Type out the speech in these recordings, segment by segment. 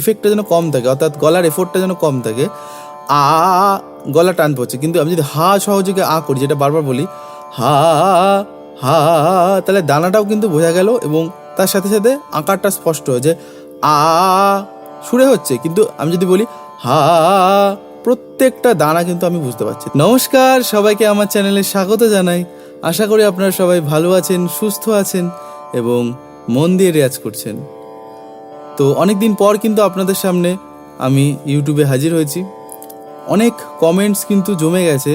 এফেক্টটা যেন কম থাকে, অর্থাৎ গলার এফোর্টটা যেন কম থাকে। আ গলা টান পড়ছে, কিন্তু আমি যদি হা সহযোগে আ করি, যেটা বারবার বলি, হা হা, তাহলে দানাটাও কিন্তু বোঝা গেল এবং তার সাথে সাথে আঁকারটা স্পষ্ট হয় আ সুরে হচ্ছে, কিন্তু আমি যদি বলি, হা, প্রত্যেকটা দানা কিন্তু আমি বুঝতে পারছি। নমস্কার, সবাইকে আমার চ্যানেলে স্বাগত জানাই। আশা করি আপনারা সবাই ভালো আছেন, সুস্থ আছেন এবং মন দিয়ে রেয়াজ করছেন। তো অনেক দিন পর কিন্তু আপনাদের সামনে আমি ইউটিউবে হাজির হয়েছি। অনেক কমেন্টস কিন্তু জমে গেছে,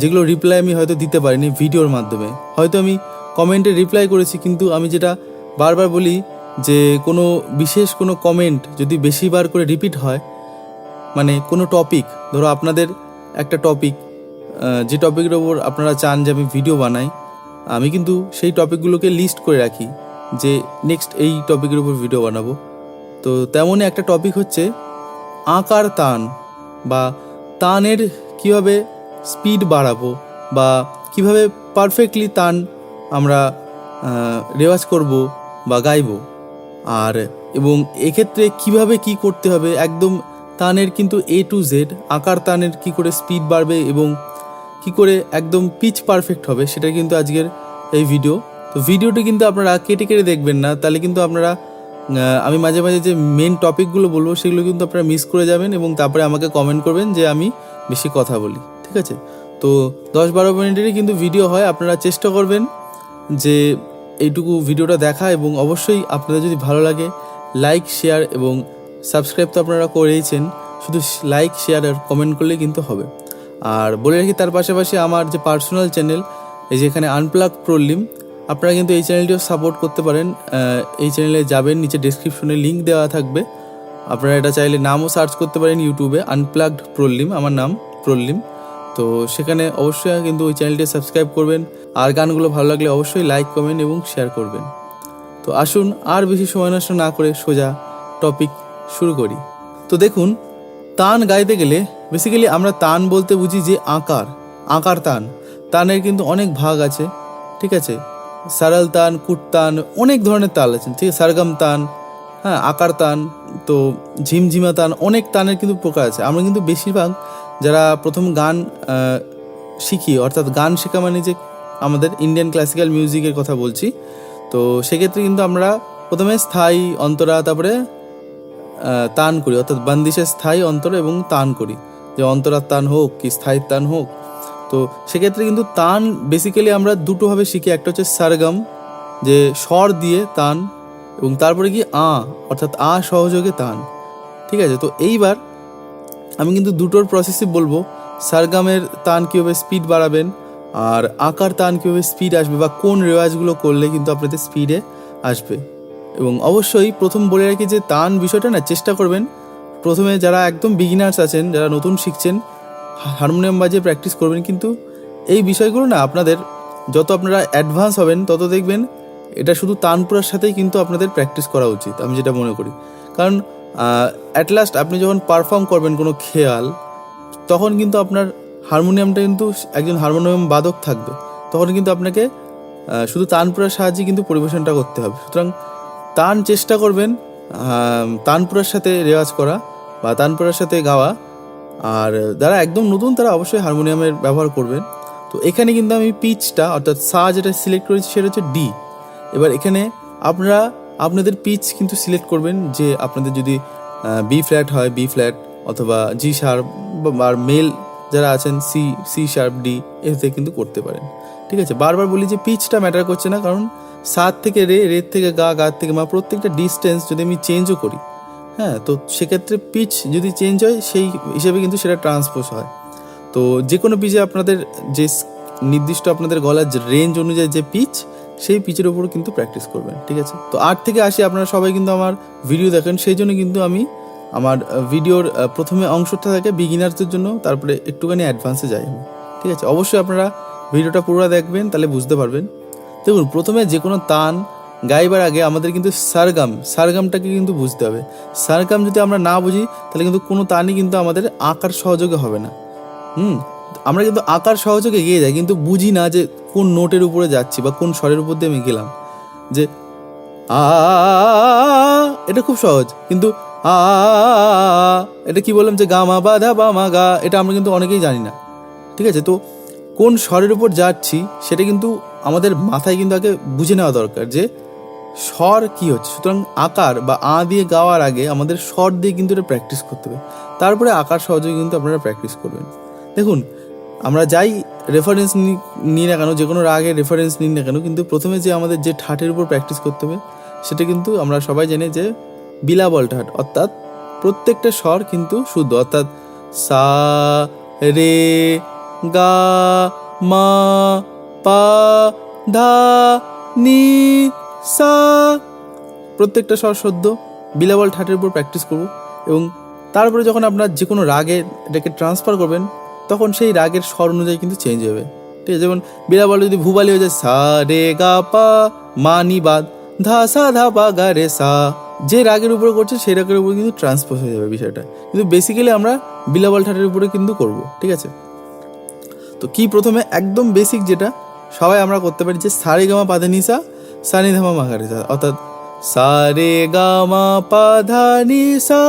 যেগুলো রিপ্লাই আমি হয়তো দিতে পারিনি ভিডিওর মাধ্যমে। হয়তো আমি কমেন্টে রিপ্লাই করেছি, কিন্তু আমি যেটা বারবার বলি যে কোনো বিশেষ কোনো কমেন্ট যদি বেশিবার করে রিপিট হয় মানে কোনো টপিক ধরো আপনাদের একটা টপিক যে টপিকের ওপর আপনারা চান যে আমি ভিডিও বানাই, আমি কিন্তু সেই টপিকগুলোকে লিস্ট করে রাখি যে নেক্সট এই টপিকের উপর ভিডিও বানাবো। তো তেমনই একটা টপিক হচ্ছে আকার তান বা তানের কীভাবে স্পিড বাড়াবো বা কীভাবে পারফেক্টলি তান আমরা রেওয়াজ করব বা গাইবো। আর এবং এক্ষেত্রে কীভাবে কি করতে হবে? একদম তানের কিন্তু এ টু জেড আকার তানের কি করে স্পিড বাড়বে এবং কি করে একদম পিচ পারফেক্ট হবে সেটা কিন্তু আজকের এই ভিডিও তো ভিডিওটি কিন্তু আপনারা কেটে কেটে দেখবেন না, তাহলে কিন্তু আপনারা আমি মাঝে মাঝে যে মেন টপিকগুলো বলব, সেগুলো কিন্তু আপনারা মিস করে যাবেন এবং তারপরে আমাকে কমেন্ট করবেন যে আমি বেশি কথা বলি, ঠিক আছে? তো দশ বারো মিনিটেরই কিন্তু ভিডিও হয়, আপনারা চেষ্টা করবেন যে এইটুকু ভিডিওটা দেখা এবং অবশ্যই আপনাদের যদি ভালো লাগে লাইক শেয়ার এবং সাবস্ক্রাইব তো আপনারা করেইছেন, শুধু লাইক শেয়ার আর কমেন্ট করলে কিন্তু হবে। আর বলে রাখি, তার পাশাপাশি আমার যে পার্সোনাল চ্যানেল এই যে এখানে আনপ্লাগ প্রলিম আপনারা কিন্তু এই চ্যানেলটিও সাপোর্ট করতে পারেন। এই চ্যানেলে যাবেন, নিচে ডেসক্রিপশনে লিঙ্ক দেওয়া থাকবে। আপনারা এটা চাইলে নামও সার্চ করতে পারেন ইউটিউবে আনপ্লাগড প্রলিম আমার নাম প্রলিম তো সেখানে অবশ্যই কিন্তু ওই চ্যানেলটি সাবস্ক্রাইব করবেন। আর গানগুলো ভালো লাগলে অবশ্যই লাইক কমেন্ট এবং শেয়ার করবেন। তো আসুন, আর বেশি সময় নষ্ট না করে সোজা টপিক শুরু করি। তো দেখুন, তান গাইতে গেলে বেসিক্যালি আমরা তান বলতে বুঝি যে আকার। আকার তান। তানের কিন্তু অনেক ভাগ আছে, ঠিক আছে? সারাল তান কুটতান, অনেক ধরনের তাল আছে, ঠিক আছে? সারগাম তান হ্যাঁ আকার তান তো ঝিমঝিমা তান অনেক তানের কিন্তু প্রকার আছে। আমরা কিন্তু বেশিরভাগ যারা প্রথম গান শিখি, অর্থাৎ গান শেখা মানে যে আমাদের ইন্ডিয়ান ক্লাসিক্যাল মিউজিকের কথা বলছি, তো সেক্ষেত্রে কিন্তু আমরা প্রথমে স্থায়ী অন্তরা, তারপরে তান করি, অর্থাৎ বান্দিশের স্থায়ী অন্তর এবং তান করি। যে অন্তরার তান হোক কি স্থায়ী তান হোক তো সেক্ষেত্রে কিন্তু তান বেসিক্যালি আমরা দুটোভাবে শিখি। একটা হচ্ছে সারগাম, যে স্বর দিয়ে তান, এবং তারপরে কি আ, অর্থাৎ আ সহযোগে তান। ঠিক আছে? তো এইবার আমি কিন্তু দুটোর প্রসেসই বলব। সারগামের তান কীভাবে স্পিড বাড়াবেন, আর আকার তান কীভাবে স্পিড আসবে, বা কোন রেওয়াজগুলো করলে কিন্তু আপনাদের স্পিডে আসবে। এবং অবশ্যই প্রথম বলে রাখি যে তান বিষয়টা না, চেষ্টা করবেন। প্রথমে যারা একদম বিগিনার্স আছেন, যারা নতুন শিখছেন হারমোনিয়াম বাজিয়ে প্র্যাকটিস করবেন, কিন্তু এই বিষয়গুলো না আপনাদের যত আপনারা অ্যাডভান্স হবেন, তত দেখবেন এটা শুধু তানপুরার সাথেই কিন্তু আপনাদের প্র্যাকটিস করা উচিত, আমি যেটা মনে করি। কারণ অ্যাট লাস্ট আপনি যখন পারফর্ম করবেন কোনো খেয়াল, তখন কিন্তু আপনার হারমোনিয়ামটা কিন্তু একজন হারমোনিয়াম বাদক থাকবে। তখন কিন্তু আপনাকে শুধু তানপুরার সাহায্যে কিন্তু পরিবেশনটা করতে হবে। সুতরাং তান চেষ্টা করবেন তানপুরার সাথে রেওয়াজ করা বা তানপুরার সাথে গাওয়া আর যারা একদম নতুন তারা অবশ্যই হারমোনিয়ামের ব্যবহার করবেন তো এখানে কিন্তু আমি পিচটা, অর্থাৎ সা যেটা সিলেক্ট করেছি সেটা হচ্ছে ডি এবার এখানে আপনারা, আপনাদের পিচ কিন্তু সিলেক্ট করবেন যে আপনাদের যদি বি ফ্ল্যাট হয় বি ফ্ল্যাট অথবা জি শার্প আর মেল যারা আছেন সি সি শার্প ডি এতে কিন্তু করতে পারেন। ঠিক আছে? বারবার বলি যে পিচটা ম্যাটার করছে না, কারণ সাত থেকে রে, রের থেকে গা গা থেকে মা, প্রত্যেকটা ডিস্টেন্স যদি আমি চেঞ্জও করি হ্যাঁ তো সেক্ষেত্রে পিচ যদি চেঞ্জ হয়, সেই হিসেবে কিন্তু সেটা ট্রান্সপোজ হয়। তো যে কোনো পিচে আপনাদের যে নির্দিষ্ট আপনাদের গলার রেঞ্জ অনুযায়ী যে পিচ সেই পিচের উপর কিন্তু প্র্যাকটিস করবেন, ঠিক আছে? তো আট থেকে আসি আপনারা সবাই কিন্তু আমার ভিডিও দেখেন, সেই জন্য কিন্তু আমি আমার ভিডিওর প্রথমে অংশটা থাকে বিগিনারদের জন্য, তারপরে একটুখানি অ্যাডভান্সে যাই আমি, ঠিক আছে? অবশ্যই আপনারা ভিডিওটা পুরো দেখবেন, তাহলে বুঝতে পারবেন। দেখুন, প্রথমে যে কোনো তান গাইবার আগে আমাদের কিন্তু সারগাম, সারগামটাকে কিন্তু বুঝতে হবে। সারগাম যদি আমরা না বুঝি, তাহলে কিন্তু কোনো তানই কিন্তু আমাদের আঁকার সহযোগে হবে না। হুম? আমরা কিন্তু আঁকার সহযোগে এগিয়ে যাই, কিন্তু বুঝি না যে কোন নোটের উপরে যাচ্ছি বা কোন স্বরের উপর দিয়ে আমি গেলাম। যে আ, এটা খুব সহজ, কিন্তু আ, এটা কি বললাম যে গা মা বা ধা বা গা, এটা আমরা কিন্তু অনেকেই জানি না। ঠিক আছে? তো কোন স্বরের উপর যাচ্ছি, সেটা কিন্তু আমাদের মাথায় কিন্তু আগে বুঝে নেওয়া দরকার যে স্বর কি হচ্ছে? সুতরাং আকার বা আ দিয়ে গাওয়ার আগে আমাদের স্বর দিয়ে কিন্তু এটা প্র্যাকটিস করতে হবে। তারপরে আকার সহযোগে কিন্তু আপনারা প্র্যাকটিস করবেন। দেখুন, আমরা যাই রেফারেন্স নিই না কেন যে কোনো রাগের রেফারেন্স নিই না কেন, কিন্তু প্রথমে যে আমাদের যে ঠাটের উপর প্র্যাকটিস করতে হবে, সেটা কিন্তু আমরা সবাই জানি যে বিলাবল ঠাট, অর্থাৎ প্রত্যেকটা স্বর কিন্তু শুদ্ধ, অর্থাৎ সা, রে, গা, মা, পা, ধা, নি সা। প্রত্যেকটা স্বর সদ্য বিলাবল ঠাটের উপর প্র্যাকটিস করব এবং তারপরে যখন আপনার যে কোনো রাগে এটাকে ট্রান্সফার করবেন, তখন সেই রাগের স্বর অনুযায়ী কিন্তু চেঞ্জ হবে। ঠিক আছে? যেমন বিলাবল যদি ভুবালি হয়ে যায়, সা, রে, গা, পা, মা, নি বাদ ধা, সা, ধা, পা, গা, রে, সা, যে রাগের উপরে করছে, সেই রাগের উপরে কিন্তু ট্রান্সপোজ হয়ে যাবে বিষয়টা। কিন্তু বেসিক্যালি আমরা বিলাবল ঠাটের উপরে কিন্তু করব, ঠিক আছে? তো কি প্রথমে একদম বেসিক যেটা, সবাই আমরা করতে পারি যে সারে গামা পাধা নিসা সানি ধামা মাগারে সা অর্থাৎ সারে গামা পাধা নিসা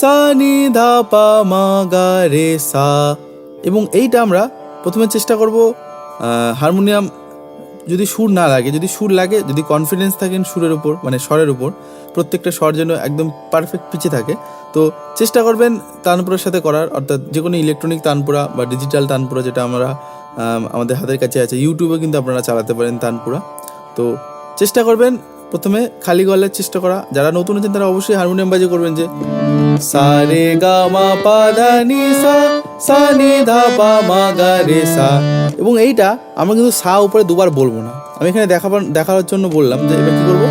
সানি ধা পা মাগারে সা এবং এইটা আমরা প্রথমে চেষ্টা করব হারমোনিয়াম যদি সুর না লাগে, যদি সুর লাগে, যদি কনফিডেন্স থাকেন সুরের উপর মানে স্বরের উপর, প্রত্যেকটা স্বর যেন একদম পারফেক্ট পিচে থাকে, তো চেষ্টা করবেন তানপুরার সাথে করার, অর্থাৎ যে কোনো ইলেকট্রনিক তানপুরা বা ডিজিটাল তানপুরা যেটা আমরা আমাদের হাতের কাছে আছে ইউটিউবে কিন্তু আপনারা চালাতে পারেন তানপুরা। তো চেষ্টা করবেন প্রথমে খালি গলার চেষ্টা করা। যারা নতুন আছেন তারা অবশ্যই হারমোনিয়াম বাজে করবেন যে সা রে গা মা পা ধা নি সা সা নি ধা পা মা গা রে সা। এবং এইটা আমরা কিন্তু সা উপরে দুবার বলব না। আমি এখানে দেখাবার দেখানোর জন্য বললাম যে এবার কি করব?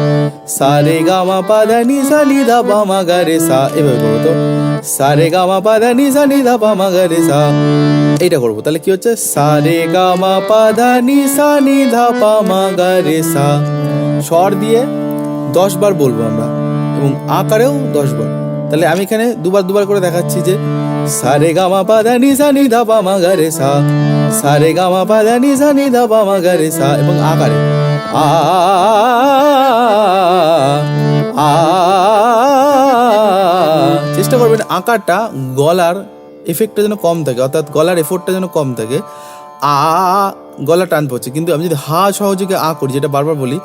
সা রে গা মা পা ধা নি সা, নি ধা পা মা গা রে সা। এভাবে করব তো। সা রে গা মা পা ধা নি সা, নি ধা পা মা গা রে সা। এইটা করব। তাহলে কি হচ্ছে? সা রে গা মা পা ধা নি সা, নি ধা পা মা গা রে সা। স্বর দিয়ে দশ বার বলব আমরা এবং আকারেও দশ বার তাহলে আমি এখানে দুবার দুবার করে দেখাচ্ছি যে সারে গামা পাদা নি সা নি ধা মা গা রে সা সারে গামা পাদা নি সা নি ধা মা গা রে সা এবং আকারে আ আ চেষ্টা করবেন আকারটা গলার এফেক্টটা যেন কম থাকে অর্থাৎ গলার এফোর্টটা যেন কম থাকে আ গলা টান পড়ছে কিন্তু আমি যদি হা সহযোগে আ করি যেটা বারবার বলি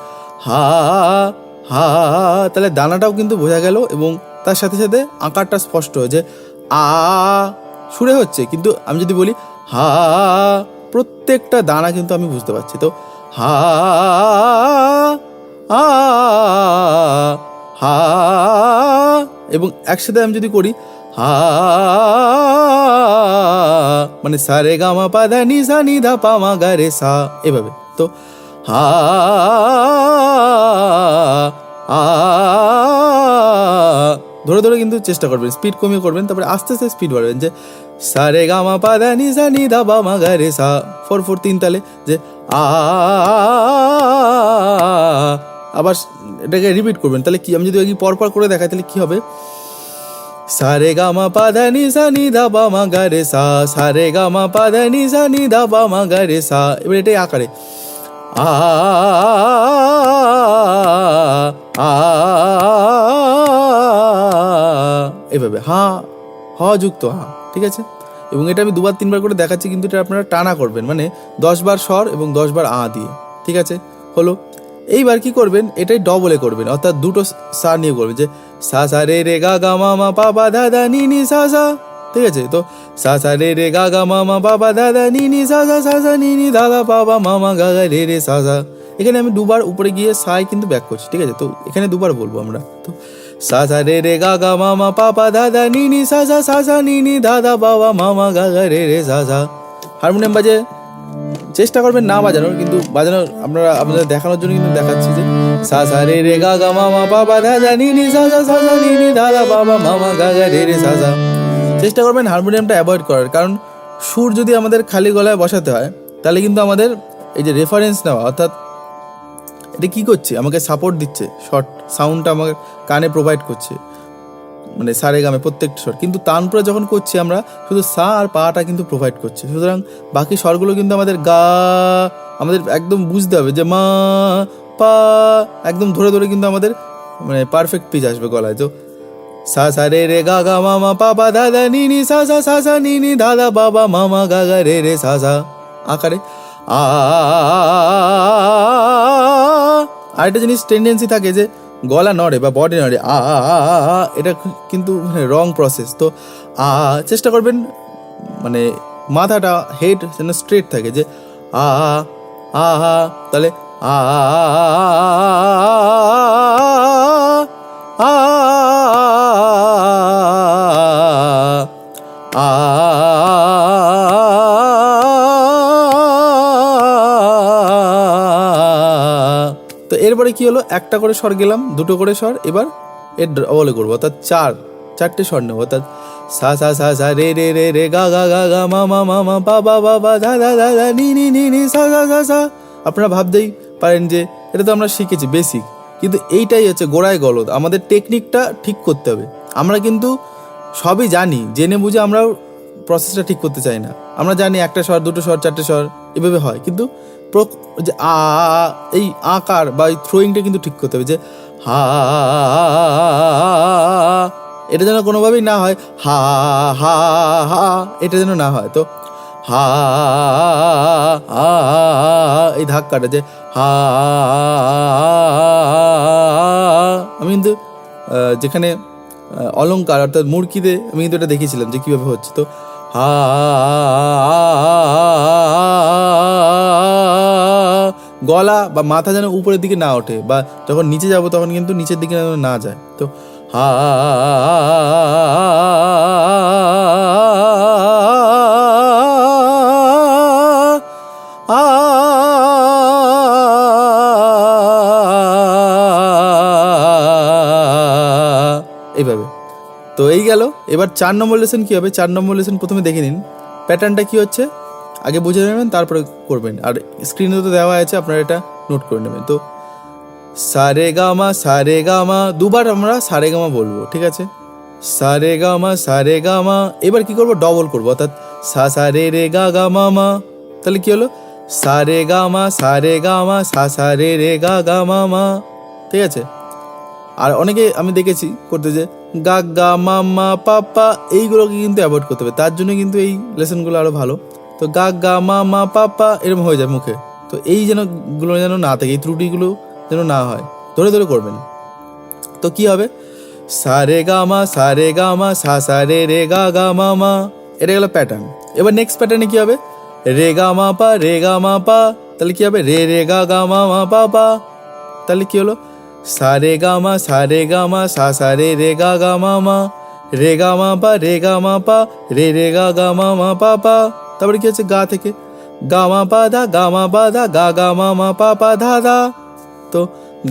হা হা, তাহলে দানাটাও কিন্তু বোঝা গেল এবং তার সাথে সাথে আঁকারটা স্পষ্ট হয় যে আ, সুরে হচ্ছে। কিন্তু আমি যদি বলি, হা, প্রত্যেকটা দানা কিন্তু আমি বুঝতে পারছি। তো হা, আ, হা, এবং একসাথে আমি যদি করি, হা মানে সা রে গা মা পা ধা নি সা নি ধা পা মা গা রে সা, এভাবে। তো হা ধরে ধরে কিন্তু চেষ্টা করবেন স্পিড কমিয়ে করবেন, তারপরে আস্তে আস্তে স্পিড বাড়বেন যে সা রে গা মা পা ধা নি সা। নি ধা পা মা গা রে সা ফোর ফোর তিন তালে যে, আ আবার এটাকে রিপিট করবেন, তাহলে কি, আমি যদি একই পরপর করে দেখাই, তাহলে কি হবে? সারে গামা পাধা নি সা নি ধা বা মা গা রে সা। সারে গামা পাধা নি সা নি ধা বা মা গা রে সা। এবার এটাই আকারে। এভাবে হা হ যুক্ত হা ঠিক আছে এবং এটা আমি দুবার তিনবার করে দেখাচ্ছি কিন্তু এটা আপনারা টানা করবেন মানে দশ বার স্বর এবং দশ বার আ দিয়ে ঠিক আছে হলো এইবার কি করবেন এটাই ডবলে করবেন অর্থাৎ দুটো সা নিয়ে করবেন যে সা সা রে রে গা গা মা মা পা পা দা দা নি নি সা সা ঠিক আছে তো সা সা রে রে গা গা মা মা পা পা দা দা নি নি সা সা সা সা নি নি দা দা পা পা মা মা গা গা রে রে সা সা এখানে আমি দুবার উপরে গিয়ে সাই কিন্তু ব্যাক করছি ঠিক আছে তো এখানে দুবার বলব আমরা তো সা সা রে রে গা গা মা মা পা পা দা দা নি নি সা সা সা সা নি নি দা দা বাবা মামা গা গা রে রে সা সা হারমোনিয়াম বাজে চেষ্টা করবেন না বাজানোর কিন্তু বাজানোর আপনারা আপনাদের দেখানোর জন্য কিন্তু দেখাচ্ছি যে সা সা রে রে গা গা মামা বাবা দা দা নি নি সা সা সা সা নি নি দা দা বাবা মামা গা গা রে রে সা সা চেষ্টা করবেন হারমোনিয়ামটা অ্যাভয়েড করার। কারণ সুর যদি আমাদের খালি গলায় বসাতে হয়, তাহলে কিন্তু আমাদের এই যে রেফারেন্স নেওয়া, অর্থাৎ এটা কি করছে? আমাকে সাপোর্ট দিচ্ছে শর্ট সাউন্ডটা আমাকে কানে প্রোভাইড করছে মানে সারে গামে প্রত্যেকটা স্বর কিন্তু তানপুরা যখন করছি আমরা, শুধু সা আর পাটা কিন্তু প্রোভাইড করছে। সুতরাং বাকি স্বরগুলো কিন্তু আমাদের গা, আমাদের একদম বুঝতে হবে যে মা, পা, একদম ধরে ধরে কিন্তু আমাদের মানে পারফেক্ট পিচ আসবে গলায়। তো সা রে রে গা গা মামা পাপা দাদা নি নি সা সা সা সা নি নি দাদা বাবা মামা গা গা রে রে সা সা আকারে আ আরেকটা জিনিস টেন্ডেন্সি থাকে যে গলা নড়ে বা বডি নড়ে আ এটা কিন্তু মানে রং প্রসেস তো আ চেষ্টা করবেন মানে মাথাটা হেড যেন স্ট্রেট থাকে যে আ আ তাহলে আ, কি হলো? একটা করে স্বর গেলাম, দুটো করে স্বর, এবার এর ডবলে করব। অর্থাৎ চার, চারটে স্বর নেব। অর্থাৎ সা সা সা সা, রে রে রে রে, গা গা গা গা, মা মা মা মা বা বা বা বা ধা ধা ধা ধা নি নি নি নি, সা সা সা সা। আপনারা ভাবতেই পারেন যে এটা তো আমরা শিখেছি বেসিক কিন্তু এইটাই হচ্ছে গোড়ায় গলদ। আমাদের টেকনিকটা ঠিক করতে হবে। আমরা কিন্তু সবই জানি, জেনে বুঝে আমরা প্রসেসটা ঠিক করতে চাই না। আমরা জানি একটা স্বর, দুটো স্বর, চারটে স্বর, এভাবে হয়। কিন্তু যে আ, এই আকার বা এই থ্রোয়িংটা কিন্তু ঠিক করতে হবে যে হা, এটা যেন কোনোভাবেই না হয়, হা হা হা, এটা যেন না হয়। তো হা এই ধাক্কাটা যে হা, আমি কিন্তু যেখানে অলঙ্কার অর্থাৎ মুরকিতে আমি কিন্তু এটা দেখিয়েছিলাম যে কীভাবে হচ্ছে। তো হা গলা বা মাথা যেন উপরের দিকে না ওঠে বা যখন নিচে যাব তখন কিন্তু নিচের দিকে যেন না যায়। তো হা এইভাবে। তো এই গেল। এবার চার নম্বর লেসন কী হবে? চার নম্বর লেসন প্রথমে দেখে নিন। প্যাটার্নটা কী হচ্ছে? আগে বুঝে নেবেন, তারপরে করবেন। আর স্ক্রিনে তো দেওয়া আছে, আপনারা এটা নোট করে নেবেন। তো সারে গামা সারে গামা, দুবার আমরা সারে গামা বলব, ঠিক আছে? সারে গামা সারে গামা, এবার কি করব? ডবল করব, অর্থাৎ সা সা, রে গা গা, মা মা। তাহলে কি হলো? সারে গামা সারে গামা, সা সা, রে রে, গা গা, মা মা। ঠিক আছে? আর অনেকে আমি দেখেছি করতে যে গা গা মামা পাপা এইগুলোকে কিন্তু অ্যাভয়েড করতে হবে। তার জন্য কিন্তু এই লেসনগুলো আরও ভালো। তো গা গা মামা পাপা এরকম হয়ে যায় মুখে তো এই যেনগুলো যেন না থাকে এই ত্রুটিগুলো যেন না হয় ধরে ধরে করবেন তো কি হবে সারে গামা সারে গামা সা রে গা মা সা সা রে রে গা গা মামা এটা গেল প্যাটার্ন এবার নেক্সট প্যাটার্নে কি হবে রে গা মা পা রে গা মা পা তাহলে কি হবে রে রে গা গা মা মা পা পা তাহলে কি হলো সারে গামা সারে গামা সা সা রে রে গা গা মা মা রে গা মা পা রে গা মা পা রে রে গা গা মা মা পা পা তারপরে কি হচ্ছে গা থেকে গা মা পা দা গা মা পা দা গা গা মা মা পা পা ধা দা তো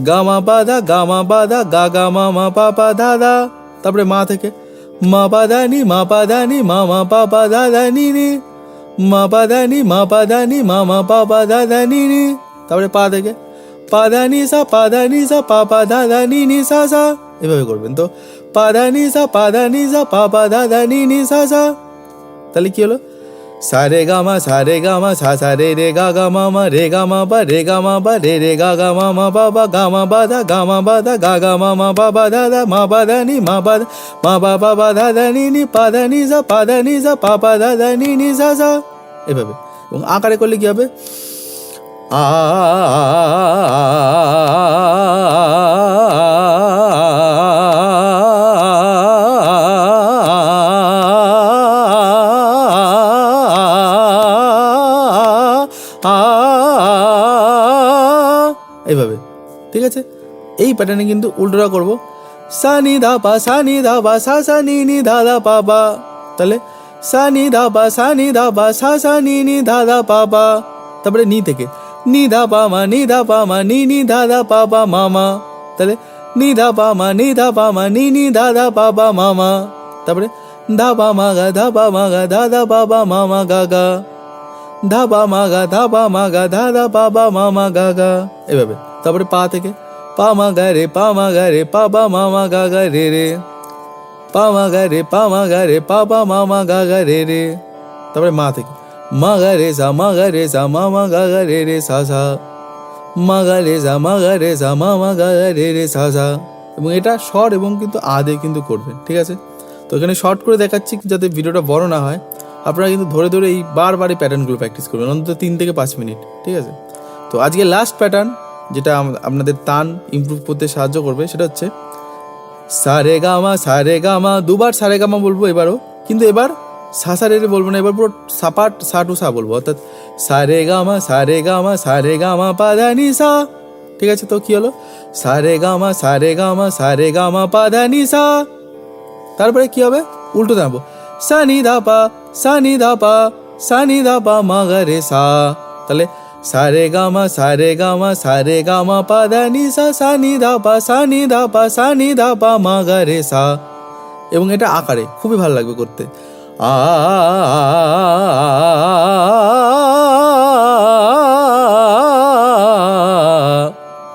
গা মা পা দা গা মা পা দা গা গা মা মা পা পা ধা দা তারপরে মা থেকে মা পা দা নি মা পা দা নি মা মা পা পা দা দা নি নি মা পা দা নি মা পা দা নি মা মা পা পা দা দা নি নি তারপরে পা থেকে পা দা নি সা পা দা নি সা পা পা দা দা নি নি সা সা এভাবে করবেন তো পা দা নি সা পা দা নি সা পা পা দা দা নি নি সা সা তাহলে কি হলো সারে গামা সারে গামা সা সা রে রে গা গা মা মা রে গা মা বা রে গা মা বা রে রে গা গা মা মা বা বা গা মা বা দা গা মা বা দা গা গা মা মা বা বা দা দা মা বা দা নি মা বা দা মা বা বা বা দা দা নি নি পা দা নি সা পা দা নি সা পা পা দা দা নি নি সা সা এভাবে এবং আকারে করলে কি হবে আ ঠিক আছে এই প্যাটার্নে কিন্তু উল্টোটা করব সা নি ধা পা সা নি ধা পা সা সা নি নি ধা ধা পা পা তাহলে সা নি ধা পা সা নি ধা পা সা সা নি নি ধা ধা পা পা তারপরে নি থেকে নি ধা পা মা নি ধা পা মা নি নি ধা ধা পা পা মা মা তাহলে নি ধা পা মা নি ধা পা মা নি নি ধা ধা পা পা মা মা তারপরে ধা পা মা গা ধা পা মা গা ধা ধা পা পা মা মা গা গা ধা পা মা গা ধা পা মা গা ধা ধা পা পা মা মা গা গা এভাবে তারপরে পা থেকে পা মা গা রে পা মা গা রে পা পা মা মা গা গা রে রে পা মা গা রে পা মা গা রে পা পা মা মা গা গা রে রে তারপরে মা থেকে মা গা রে সা মা গা রে সা মা মা গা গা রে রে সা সা মা গা রে সা মা গা রে সা মা মা গা গা রে রে সা সা এবং এটা শর্ট এবং কিন্তু আদে কিন্তু করবেন ঠিক আছে তো এখানে শর্ট করে দেখাচ্ছি যাতে ভিডিওটা বড় না হয় আপনারা কিন্তু ধরে ধরে এই বারবার এই প্যাটার্নগুলো প্র্যাকটিস করবেন অন্তত তিন থেকে পাঁচ মিনিট ঠিক আছে তো আজকে লাস্ট প্যাটার্ন যেটা আপনাদের তান ইমপ্রুভ করতে সাহায্য করবে, সেটা হচ্ছে সারে গামা সারে গামা দুবার সারে গামা বলব এবারও, কিন্তু এবার সা সা রে রে বলব না, এবার পুরো সাপাট সা টু সা বলব। অর্থাৎ সারে গামা সারে গামা সারে গামা পাদানি সা ঠিক আছে, তো কি হলো? সারে গামা সারে গামা সারে গামা পাদানি সা তারপরে কি হবে? উল্টো দাঁড়াবো সানি ধাপা সানি ধাপা সানি ধাপা রে সা তাহলে সারে গামা সারে গামা সারে গামা পাদানি সা সানি ধাপা সানি ধাপা সানি ধাপা মাগারে সা এবং এটা আকারে খুবই ভালো লাগবে করতে আ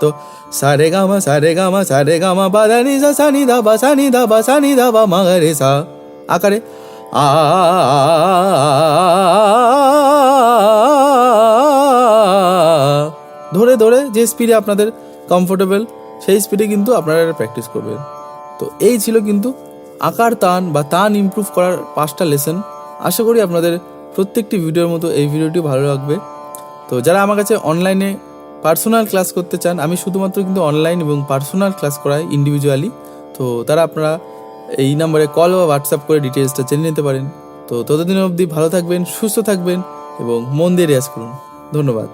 তো সারে গামা সারে গামা সারে গামা পাদানি সা সানি ধাপা সানি ধাপা সানি ধাপা মাগারে সা আকারে আ ধরে ধরে যে স্পিডে আপনাদের কমফোর্টেবল সেই স্পিডে কিন্তু আপনারা প্র্যাকটিস করবেন। তো এই ছিল কিন্তু আকার, তান বা তান ইমপ্রুভ করার পাঁচটা লেসন আশা করি আপনাদের প্রত্যেকটি ভিডিওর মতো এই ভিডিওটি ভালো লাগবে। তো যারা আমার কাছে অনলাইনে পার্সোনাল ক্লাস করতে চান, আমি শুধুমাত্র কিন্তু অনলাইন এবং পার্সোনাল ক্লাস করাই ইন্ডিভিজুয়ালি তো তারা আপনারা এই নাম্বারে কল বা হোয়াটসঅ্যাপ করে ডিটেলসটা জেনে নিতে পারেন। তো ততদিন অবধি ভালো থাকবেন, সুস্থ থাকবেন এবং মন দিয়ে রেয়াজ করুন। ধন্যবাদ।